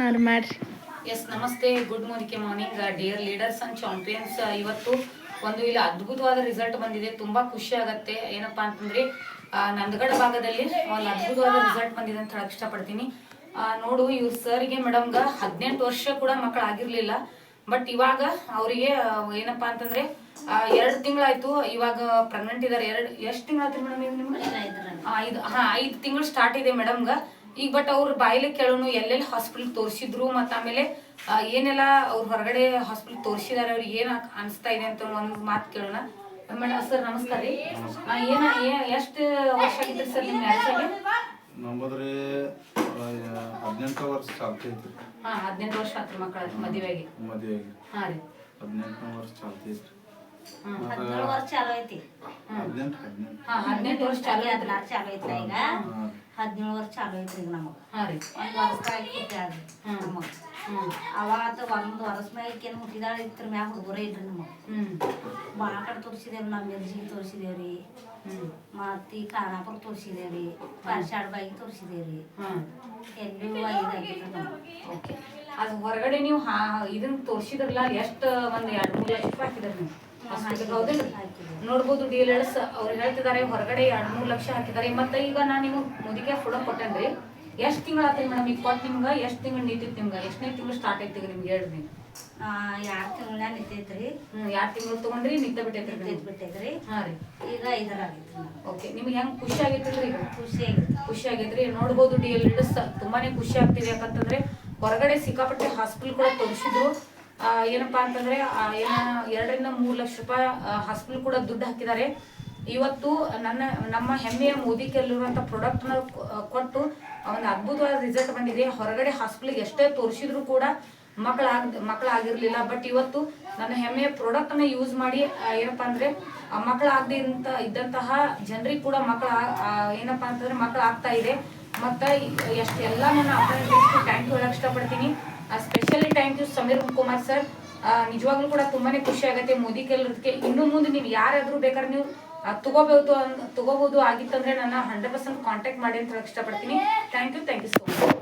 ಹಾಂ ರೀ ಮಾಡ್ರಿ. ಎಸ್ ನಮಸ್ತೆ. Good morning morning dear leaders and champions ಇವತ್ತು ಒಂದು ಇಲ್ಲಿ ಅದ್ಭುತವಾದ ರಿಸಲ್ಟ್ ಬಂದಿದೆ. ತುಂಬಾ ಖುಷಿ ಆಗತ್ತೆ. ಏನಪ್ಪಾ ಅಂತಂದ್ರೆ ಆ, ನಂದಗಡ ಭಾಗದಲ್ಲಿ ಒಂದು ಅದ್ಭುತವಾದ ರಿಸಲ್ಟ್ ಬಂದಿದೆ ಅಂತ ಹೇಳಕ್ ಇಷ್ಟಪಡ್ತೀನಿ. ಆ, ನೋಡು ಇವ್ರ ಸರ್ಗೆ ಮೇಡಮ್ಗ ಹದಿನೆಂಟು ವರ್ಷ ಕೂಡ ಮಕ್ಕಳು ಆಗಿರ್ಲಿಲ್ಲ. ಬಟ್ ಇವಾಗ ಅವರಿಗೆ ಏನಪ್ಪಾ ಅಂತಂದ್ರೆ ಎರಡು ತಿಂಗಳಾಯ್ತು. ಇವಾಗ ಪ್ರೆಗ್ನೆಂಟ್ ಇದಾರೆ. ಎರಡು ಎಷ್ಟು ತಿಂಗಳಾಯ್ತು ಮೇಡಮ್ ನಿಮ್ಗೆ? ಆ, ಐದು ಹಾ ಐದು ತಿಂಗಳು ಸ್ಟಾರ್ಟ್ ಇದೆ ಮೇಡಮ್ಗ ಈಗ ಬಟ್ ಅವ್ರ ಬಾಯಿಲೆ ಕೇಳೋನು ಎಲ್ಲೆಲ್ಲಿ ಹಾಸ್ಪಿಟಲ್ ತೋರಿಸಿದ್ರು ಮತ್ತು ಆಮೇಲೆ ಏನೆಲ್ಲ ಅವ್ರು ಹೊರಗಡೆ ಹಾಸ್ಪಿಟಲ್ ತೋರಿಸಿದಾರೆ ಅವ್ರಿಗೆ ಏನು ಅನಿಸ್ತಾ ಇದೆ ಅಂತ ಒಂದು ಮಾತು ಕೇಳೋಣ. ಮೇಡಮ್ ಸರ್ ನಮಸ್ಕಾರ ರೀ. ಆ, ಏನ ಎಷ್ಟು ವರ್ಷ ಆಗಿದ್ರಿ ಸರ್ ನಿಮ್ಮ ನಮ್ಮದ್ರಿ ಹದಿನೆಂಟು ವರ್ಷ ಹಾಂ ಹದಿನೆಂಟು ವರ್ಷ ಆತ್ರಿ ಮಕ್ಕಳ ಮದುವೆಗೆ. ಮದುವೆಗೆ. ಹಾಂ ರೀ. ಹದಿನೆಂಟನೇ ವರ್ಷ ಹ್ಮ್. ಹದಿನೇಳು ವರ್ಷ ಚಾಲು ಐತಿ. ಹದಿನೆಂಟು ಹದಿನೆಂಟು. ಹಾಂ ಹದಿನೆಂಟು ವರ್ಷ ಚಾಲು ಚಾಲು ಆತ್ರಿ ಹದಿನಾರು ಚಾಲು ಐತ್ರಿ ಈಗ. ಹದಿನೇಳು ವರ್ಷ ಚಾಲು ಐತ್ರಿ ಈಗ ನಮಗೆ. ಹಾಂ ರೀ. ಒಂದು ವರ್ಷ ಹ್ಮ್. ನಮಗೆ. ಅವಾಗ ಒಂದು ವರ್ಷ ಮ್ಯಾಗೇನು ಹುಟ್ಟಿದಾಳ ಇತ್ರ ಮ್ಯಾಗ ಹುಡುಗರೇ ಇಲ್ರಿ ನಮಗೆ. ಹ್ಞೂ ಭಾಳ ಕಡೆ ತೋರಿಸಿದೇವ್ ನಮ್ಮ ಮಿರ್ಜಿಗೆ ತೋರಿಸಿದೇವ್ರಿ ಮತ್ತು ಈ ಖಾನಾಪುರ ತೋರಿಸಿದೇವ್ರಿ ಪಾಶಾಡ್ಬಾಗಿ ಬಾಯಿಗೆ ತೋರಿಸಿದೇವ್ರಿ ಹಾಂ. ಎಲ್ಲೂ ಇದಾಗಿತ್ತು ನಮಗೆ ಅದು ಹೊರಗಡೆ ನೀವು ಹಾ ಇದನ್ನ ತೋರಿಸಿದ್ರಲ್ಲ ಎಷ್ಟು ಒಂದು ಎರಡು ಮೂರು ಲಕ್ಷ ರೂಪಾಯಿ ಹಾಕಿದ್ರಿ ನೀವು. ನೋಡ್ಬೋದು ಡಿ ಎಲ್ ಎಸ್ ಅವ್ರು ಹೇಳ್ತಿದ್ದಾರೆ ಹೊರಗಡೆ ಎರಡ್ ಮೂರ್ ಲಕ್ಷ ಹಾಕಿದ್ದಾರೆ. ಮತ್ತೆ ಈಗ ನಾನು ನಿಮ್ಗೆ ಮುದಿಗೆ ಫುಡ ಕೊಟ್ಟೇನ್ರಿ ಎಷ್ಟ್ ತಿಂಗಳ ಆತೈತಿ ಮೇಡಮ್? ಈಗ ಕೊಟ್ಟು ನಿಮ್ಗೆ ಎಷ್ಟ್ ತಿಂಗಳು ನಿಂತಿತ್ತು ನಿಮ್ಗೆ ಎಷ್ಟನೇ ತಿಂಗಳು ಸ್ಟಾರ್ಟ್ ಐತಿ ನಿಮ್ಗೆ ಹೇಳ್ರಿ. ಎರಡ್ ತಿಂಗಳ ನಿಂತೈತ್ರಿ ಹ್ಮ್ ಎರಡ್ ತಿಂಗಳು ತಗೊಂಡ್ರಿ? ನಿಂತ ಬಿಟ್ಟೈತ್ರಿ ನಿಂತ ಬಿಟ್ಟೈತ್ರಿ. ಹಾಂ ರೀ. ಈಗ ಐದರ ಓಕೆ ನಿಮ್ಗೆ ಹೆಂಗ್ ಖುಷಿ ಆಗೈತ್ರಿ ಈಗ? ಖುಷಿ ಆಗೈತೆ ಖುಷಿ ಆಗೈತ್ರಿ. ನೋಡ್ಬೋದು ಡಿ ಎಲ್ ತುಂಬಾನೇ ಖುಷಿ ಆಗ್ತಿದೆ ಯಾಕಂತಂದ್ರೆ ಹೊರಗಡೆ ಸಿಕ್ಕಾಪಟ್ಟೆ ಹಾಸ್ಪಿಟಲ್ ಕೂಡ ತೋರಿಸಿದ್ರು. ಏನಪ್ಪಾ ಅಂತಂದ್ರೆ ಏನ ಎರಡರಿಂದ ಮೂರು ಲಕ್ಷ ರೂಪಾಯಿ ಹಾಸ್ಪಿಟಲ್ ಕೂಡ ದುಡ್ಡು ಹಾಕಿದ್ದಾರೆ. ಇವತ್ತು ನನ್ನ, ನಮ್ಮ ಹೆಮ್ಮೆಯ ಮೋದಿ ಕೆಲ್ಲಿರುವಂತ ಪ್ರಾಡಕ್ಟ್ನ ಕೊ- ಕೊಟ್ಟು ಒಂದು ಅದ್ಭುತವಾದ ರಿಸಲ್ಟ್ ಬಂದಿದೆ. ಹೊರಗಡೆ ಹಾಸ್ಪಿಟಲ್ ಎಷ್ಟೇ ತೋರಿಸಿದ್ರು ಕೂಡ ಮಕ್ಕಳಾಗ, ಮಕ್ಕಳಾಗಿರ್ಲಿಲ್ಲ. ಬಟ್ ಇವತ್ತು ನನ್ನ ಹೆಮ್ಮೆಯ ಪ್ರಾಡಕ್ಟ್ನ ಯೂಸ್ ಮಾಡಿ ಏನಪ್ಪ ಅಂದ್ರೆ ಮಕ್ಕಳಾಗದೆ ಇಂಥ ಇದ್ದಂತಹ ಜನರಿಗೆ ಕೂಡ ಮಕ್ಕಳ ಏನಪ್ಪಾ ಅಂತಂದ್ರೆ ಮಕ್ಕಳಾಗ್ತಾ ಇದೆ. ಮತ್ತೆ ಎಷ್ಟೆಲ್ಲ ನನ್ನ ಅಪ್ರೆಂಟಿಸ್ಗೆ ಥ್ಯಾಂಕ್ ಯು ಹೇಳಕ್ ಇಷ್ಟಪಡ್ತೀನಿ. Specially thank you Sameer Kumar sir. ನಿಜವಾಗ್ಲೂ ಕೂಡ ತುಂಬಾನೇ ಖುಷಿ ಆಗುತ್ತೆ. ಮೋದಿ ಕೆಲಸಕ್ಕೆ ಇನ್ನು ಮುಂದೆ ನೀವು ಯಾರಾದರೂ ಬೇಕಾದ್ರೆ ನೀವು ತಗೋಬಹುದು ತಗೋಬಹುದು ಆಗಿತ್ತಂದ್ರೆ ನನ್ನ ಹಂಡ್ರೆಡ್ ಪರ್ಸೆಂಟ್ ಕಾಂಟ್ಯಾಕ್ಟ್ ಮಾಡಿ ಅಂತ ಇಷ್ಟಪಡ್ತೀನಿ. Thank you thank you so much